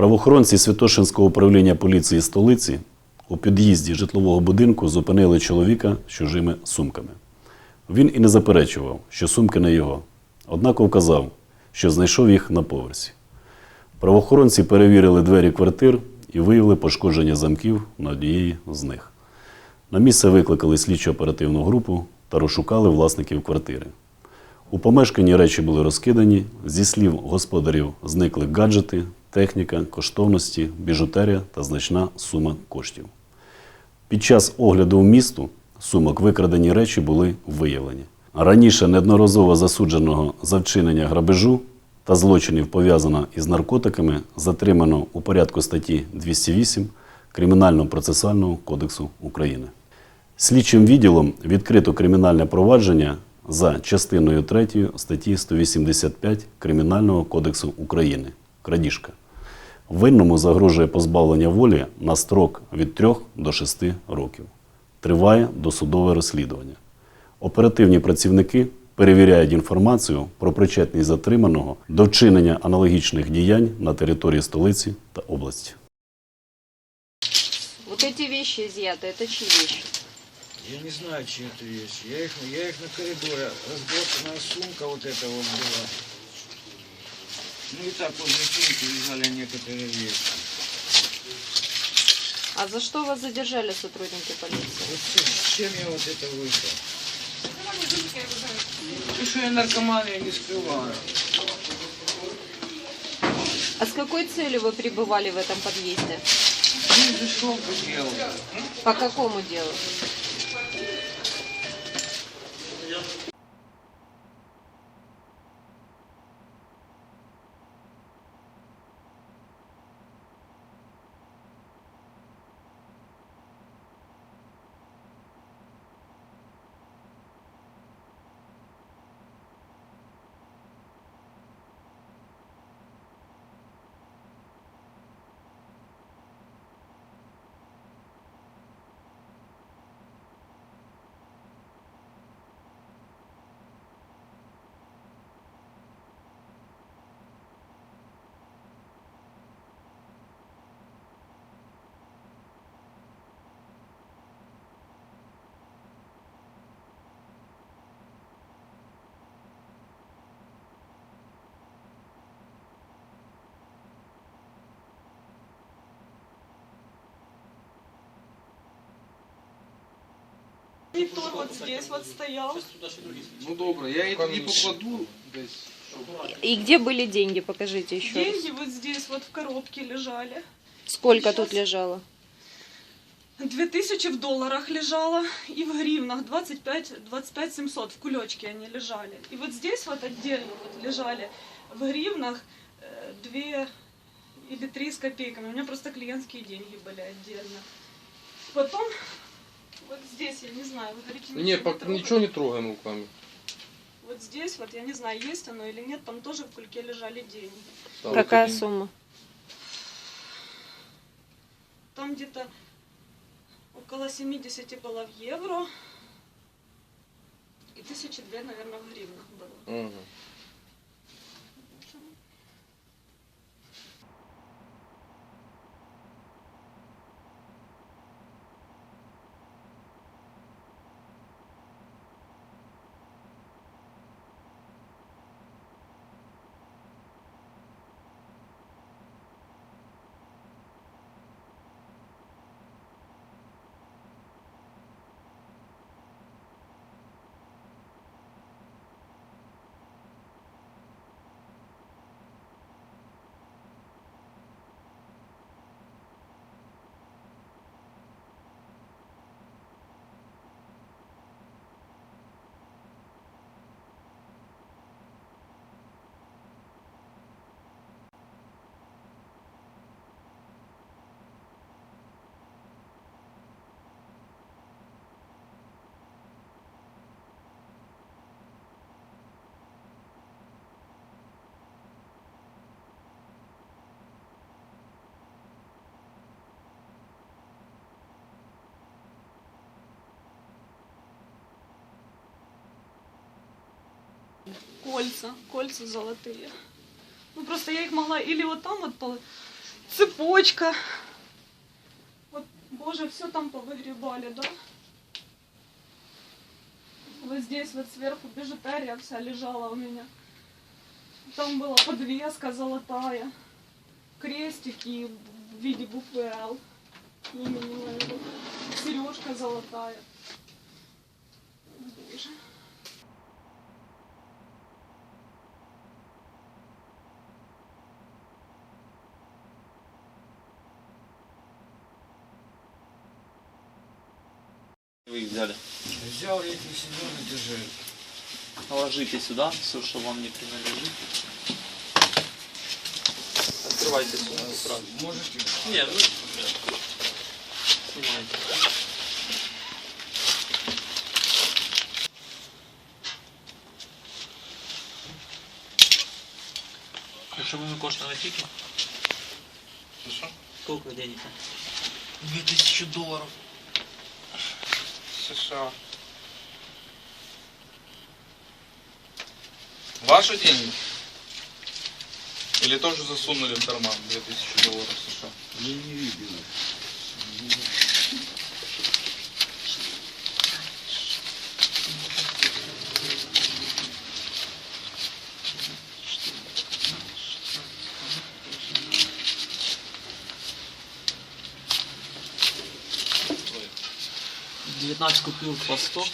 Правоохоронці Святошинського управління поліції столиці у під'їзді житлового будинку зупинили чоловіка з чужими сумками. Він і не заперечував, що сумки не його, однак вказав, що знайшов їх на поверсі. Правоохоронці перевірили двері квартир і виявили пошкодження замків на однієї з них. На місце викликали слідчо-оперативну групу та розшукали власників квартири. У помешканні речі були розкидані. Зі слів господарів зникли гаджети, техніка, коштовності, біжутерія та значна сума коштів. Під час огляду в місту сумок викрадені речі були виявлені. Раніше неодноразово засудженого за вчинення грабежу та злочинів пов'язаного із наркотиками затримано у порядку статті 208 Кримінально-процесуального кодексу України. Слідчим відділом відкрито кримінальне провадження за частиною 3 статті 185 Кримінального кодексу України крадіжка. Винному загрожує позбавлення волі на строк від 3 до 6 років. Триває досудове розслідування. Оперативні працівники перевіряють інформацію про причетність затриманого до вчинення аналогічних діянь на території столиці та області. Вот эти вещи изъяты, это чьи вещи? Я не знаю, чьи это вещи. Я их, я их на коридоре. Разбросанная сумка вот эта вот была. Ну и так возле сумки лежали некоторые вещи. А за что вас задержали сотрудники полиции? Вот с чем я вот это вышел? Ну что я наркоман, я не скрываю. А с какой целью вы пребывали в этом подъезде? Ну, зашел по делу. По какому делу? Монитор вот здесь вот стоял. Ну добре, я її тоді покладу десь. И где были деньги? Покажите еще раз. Деньги вот здесь вот в коробке лежали. Сколько тут лежало? Две тысячи в долларах лежало и в гривнах 25, 25 700 в кулечке они лежали. И вот здесь вот отдельно вот лежали в гривнах э, две или три с копейками. У меня просто клиентские деньги были отдельно. Потом вот здесь, я не знаю, вы говорите, Ні, ничего пок- трогать. нічого не трогаємо руками. Вот здесь вот, я не знаю, есть оно или нет, там тоже в кульке лежали деньги. Ставити Какая деньги. сумма? Там где-то около 70 было в евро. И тысячи две, наверное, в гривнах было. Ага. Кольца, кольца золотые. Ну просто я их могла или вот там вот цепочка. Вот, боже, все там повыгребали, да? Вот здесь вот сверху бижутерия вся лежала у меня. Там была подвеска золотая, крестики в виде буквы Л, сережка золотая. Боже. Вы их взяли. Взял я эти сезоны даже. Положите сюда все, что вам не принадлежит. Открывайте сумку сразу. Можете? Нет, ну... Снимайте. Ну что вы коштовали тільки? Что? Сколько денег? 2000 долларов. США. Ваши деньги? Или тоже засунули в карман 2000 долларов США? Я не видел. Девятнадцать купюр по 100.